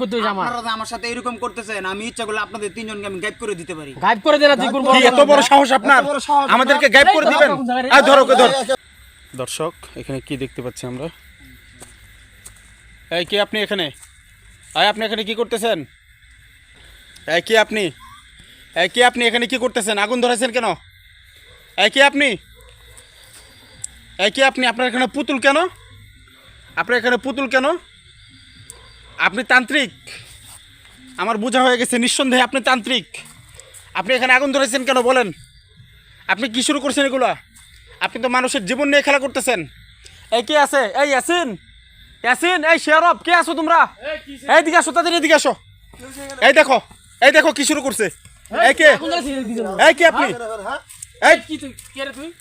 করতে হয়েছে আমার। আপনারা আমার সাথে এরকম করতেছেন আমি ইচ্ছা করলে আপনাদের তিনজনকে আমি গাইব করে দিতে পারি। গাইড করে দেন দ্বিগুণ কি এত বড় সাহস আপনার? আমাদেরকে গাইড করে দিবেন? আর ধরো ওকে ধর। দর্শক এখানে কি দেখতে পাচ্ছি আমরা? এই কি আপনি এখানে? এই আপনি এখানে কি করতেছেন? এই কি আপনি? এই কি আপনি এখানে কি করতেছেন? আগুন ধরেছেন কেন? এই কি আপনি? এই কি আপনি? আপনার এখানে পুতুল কেন? আপনার এখানে পুতুল কেন? আপনি তান্ত্রিক। আমার বোঝা হয়ে গেছে, নিঃসন্দেহে আপনি তান্ত্রিক। আপনি এখানে আগুন ধরেছেন কেন বলেন? আপনি কি শুরু করছেন এগুলা? আপনি তো মানুষের জীবন নিয়ে খেলা করতেছেন। এই কে আছে? এই ইয়াসিন। ইয়াসিন, এই শেয়ারব কে আছো তোমরা? এই দিকে আসো তাদের এদিকে আসো। এই দেখো এই দেখো কি শুরু করছে। এই কে? এই কে আপনি?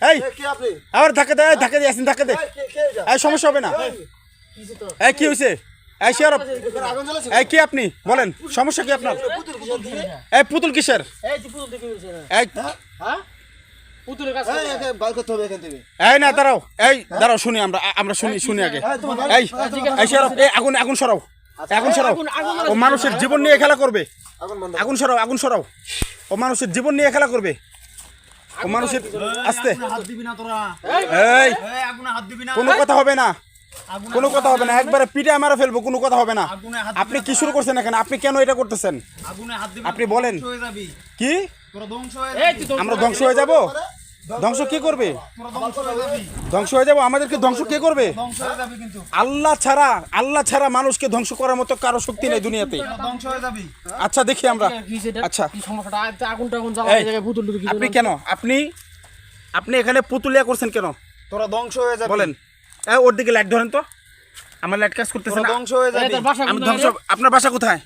এই আবার ধাক্কা দে ধাক্কা দে, ইয়াসিন, ধাক্কা দে। এই সমস্যা হবে না। এই কি হয়েছে এই শেয়ারব এই কি আপনি? বলেন সমস্যা কি আপনার? এই পুতুল কিসের? এই না দাঁড়াও এই দাঁড়াও শুনি আমরা আমরা শুনি শুনি আগে। এই এই সরাও এই আগুন আগুন সরাও আগুন সরাও। ও মানুষের জীবন নিয়ে খেলা করবে। আগুন সরাও আগুন সরাও। ও মানুষের জীবন নিয়ে খেলা করবে। ও মানুষের আস্তে। কোনো কথা হবে না। কোনো কথা হবে না একবারে পিঠে মারা ফেলব কোনো কথা হবে না। আপনি কি শুরু করছেন এখানে? আপনি কেন এটা করতেছেন? আগুনে হাত দিবি আপনি বলেন। ধ্বংস হয়ে যাবি। কি? হয়ে আমরা ধ্বংস হয়ে যাব? ধ্বংস কি করবে? ধ্বংস হয়ে যাবি। ধ্বংস হয়ে যাব? আমাদেরকে ধ্বংস কে করবে? ধ্বংস হয়ে যাবি কিন্তু। আল্লাহ ছাড়া আল্লাহ ছাড়া মানুষকে ধ্বংস করার মতো কারও শক্তি নেই দুনিয়াতে। তোরা ধ্বংস হয়ে যাবি। আচ্ছা দেখি আমরা। আচ্ছা। আপনি কেন? আপনি আপনি এখানে পুতুলিয়া করছেন কেন? তোরা ধ্বংস হয়ে যাবি। বলেন। ওর দিকে লাইট ধরেন তো। আমার লাইট কাজ করতেছে না। ধ্বংস হয়ে যাবি। আমি ধ্বংস আপনার বাসা কোথায়?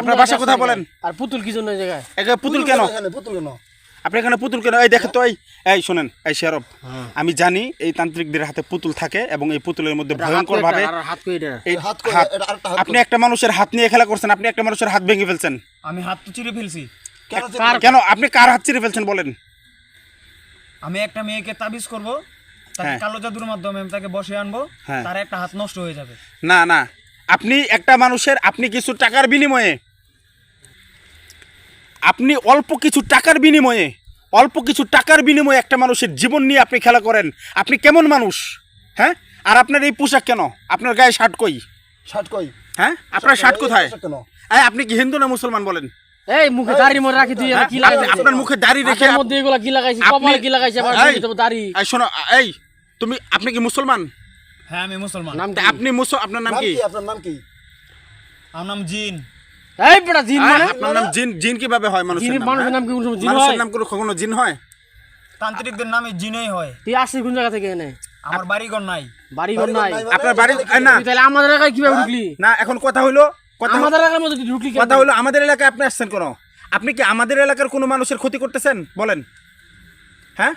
আপনার বাসা কোথায় বলেন? আর পুতুল কি জন্য জায়গায়? এখানে পুতুল কেন? আপনি এখানে পুতুল কেন? এই দেখেন তো এই এই শোনেন এই শেরব আমি জানি এই তান্ত্রিকদের হাতে পুতুল থাকে এবং এই পুতুলের মধ্যে ভয়ঙ্কর ভাবে আপনি একটা মানুষের হাত নিয়ে খেলা করছেন আপনি একটা মানুষের হাত ভেঙে ফেলছেন। আমি হাত তো চিরে ফেলছি। কেন? আপনি কার হাত চিরে ফেলছেন বলেন। আমি একটা মেয়েকে তাবিজ করব তাকে হ্যাঁ। কালো জাদুর মাধ্যমে আমি তাকে বসে আনব হ্যাঁ। তার একটা হাত নষ্ট হয়ে যাবে। না না। আপনি একটা মানুষের আপনি কিছু টাকার বিনিময়ে আপনি অল্প কিছু টাকার বিনিময়ে অল্প কিছু টাকার বিনিময়ে একটা মানুষের জীবন নিয়ে আপনি খেলা করেন। আপনি কেমন মানুষ? হ্যাঁ? আর আপনার এই পোশাক কেন? আপনার গায়ে শার্ট কই? হ্যাঁ? আপনার শার্ট কোথায়? আপনি কি হিন্দু না মুসলমান বলেন? এই মুখে দাড়ি মরে রাখি তুই হ্যাঁ? কি লাগাইছিস? আপনার মুখে দাড়ি রেখে মধ্যে এগুলা কি লাগাইছিস? কপালে কি লাগাইছিস? আবার দাড়ি। এই, শোনো এই তুমি আপনি কি মুসলমান? হ্যাঁ আমি মুসলমান। নাম তা আপনি মুসল আপনার নাম কি? আমার নাম জিন। এই বেটা জিন মানে? আপনার নাম জিন জিন কীভাবে হয় মানুষের জিন নাম? মানুষের হ্যাঁ? নাম কি কোনো জিন মানুষের নাম কোনো কখনো জিন হয়? তান্ত্রিকদের নামে জিনই হয়। তুই আসছিস কোন জায়গা থেকে এনে? আমার বাড়িঘর নাই। বাড়ি ঘর নাই। আপনার বাড়ি না। তাহলে আমাদের এলাকায় কীভাবে ঢুকলি? না এখন কথা হইল কথা আমাদের এলাকার মধ্যে ঢুকলি কথা হলো আমাদের এলাকায় আপনি আসছেন কেন? আপনি কি আমাদের এলাকার কোনো মানুষের ক্ষতি করতেছেন? বলেন। হ্যাঁ?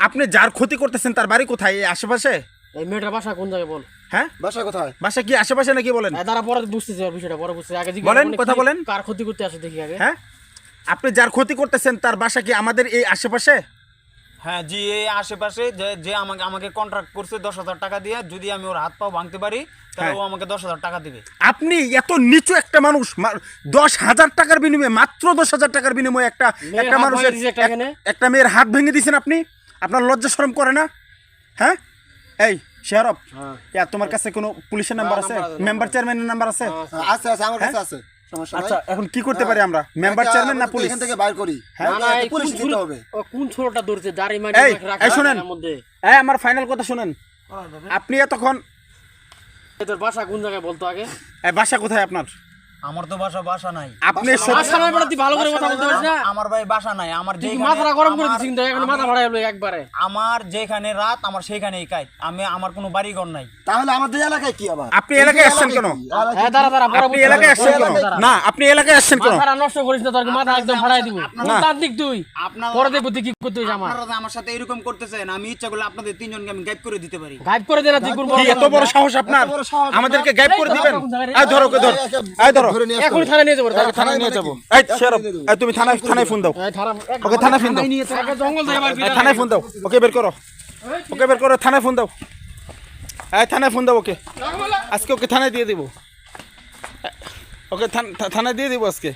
আপনি যার ক্ষতি করতেছেন তার বাড়ি কোথায়? এই আশেপাশে? এই মেয়েটার বাসা কোন জায়গায় বল? হ্যাঁ? বাসা কোথায়? বাসা কি আশেপাশে নাকি বলেন? দাঁড়া পরে বুঝতেছি বিষয়টা পরে বুঝতেছি। আগে বলেন, কথা বলেন। কার ক্ষতি করতে আসে দেখি আগে। হ্যাঁ? আপনি যার ক্ষতি করতেছেন তার বাসা কি আমাদের এই আশেপাশে? হ্যাঁ জি এই আশেপাশে যে যে আমাকে আমাকে কন্ট্রাক্ট করছে দশ হাজার টাকা দিয়ে যদি আমি ওর হাত পাও ভাঙতে পারি তাহলে হ্যাঁ। ও আমাকে দশ হাজার টাকা দিবে। আপনি এত নিচু একটা মানুষ দশ হাজার টাকার বিনিময়ে মাত্র দশ হাজার টাকার বিনিময়ে একটা মেয়ের একটা মানুষের ভেঙে একটা মেয়ের হাত ভেঙে দিয়েছেন আপনি? আপনার লজ্জা শরম করে না? হ্যাঁ? এই শেয়ারব হ্যাঁ। তোমার কাছে কোনো পুলিশের নাম্বার আছে? মেম্বার চেয়ারম্যানের নাম্বার আছে? আছে আছে আমার কাছে আছে। আচ্ছা এখন কি করতে পারি আমরা? মেম্বার চেয়ারম্যান না পুলিশ এখান থেকে বাইর করি। হ্যাঁ? পুলিশ দিতে হবে। ও কোন ছোটটা ধরছে? দাড়ি মারি এই, শুনেন। মধ্যে। এই আমার ফাইনাল কথা শুনেন। আপনি এতক্ষণ তোর বাসা কোন জায়গায় বলতো আগে? এই বাসা কোথায় আপনার? আমার তো বাসা বাসা নাই। আপনি বাসা নাই বেটা ভালো করে কথা বলতে পারিস না? আমার ভাই বাসা নাই আমার তুই কি গরম করে কিন্তু এখন মাথা ভাড়া হলো একবারে। আমার যেখানে রাত আমার সেখানেই কাজ। আমি আমার কোনো বাড়ি ঘর নাই। তাহলে আমাদের এলাকায় কি আবার? আপনি এলাকায় আসছেন কেন? হ্যাঁ দাঁড়া দাঁড়া আপনি এলাকায় আসছেন কেন? না আপনি এলাকায় আসছেন কেন? মাথাটা নষ্ট করিস না তোর মাথা একদম দিব। না। তান্ত্রিক তুই। আপনারা- পরে দেখব কি করতে হইছে আমার। আপনারা আমার সাথে এরকম করতেছেন আমি ইচ্ছা করলে আপনাদের তিনজনকে আমি গাইব করে দিতে পারি। গাইড করে দে না তুই কোন এত বড় সাহস আপনার? আমাদেরকে গাইড করে দিবেন? ধরো, ধরো, এই ধরো ধর এখন থানায় নিয়ে যাব থানায় নিয়ে যাব। এই শেরব তুমি থানায় থানায় ফোন দাও। ওকে থানায় ফোন দাও। থানায় ফোন দাও। ওকে বের করো। ওকে বের করো থানায় ফোন দাও। এই থানায় ফোন দাও ওকে। আজকে ওকে থানায় দিয়ে দেবো। ওকে থান- থানায় দিয়ে দিব আজকে।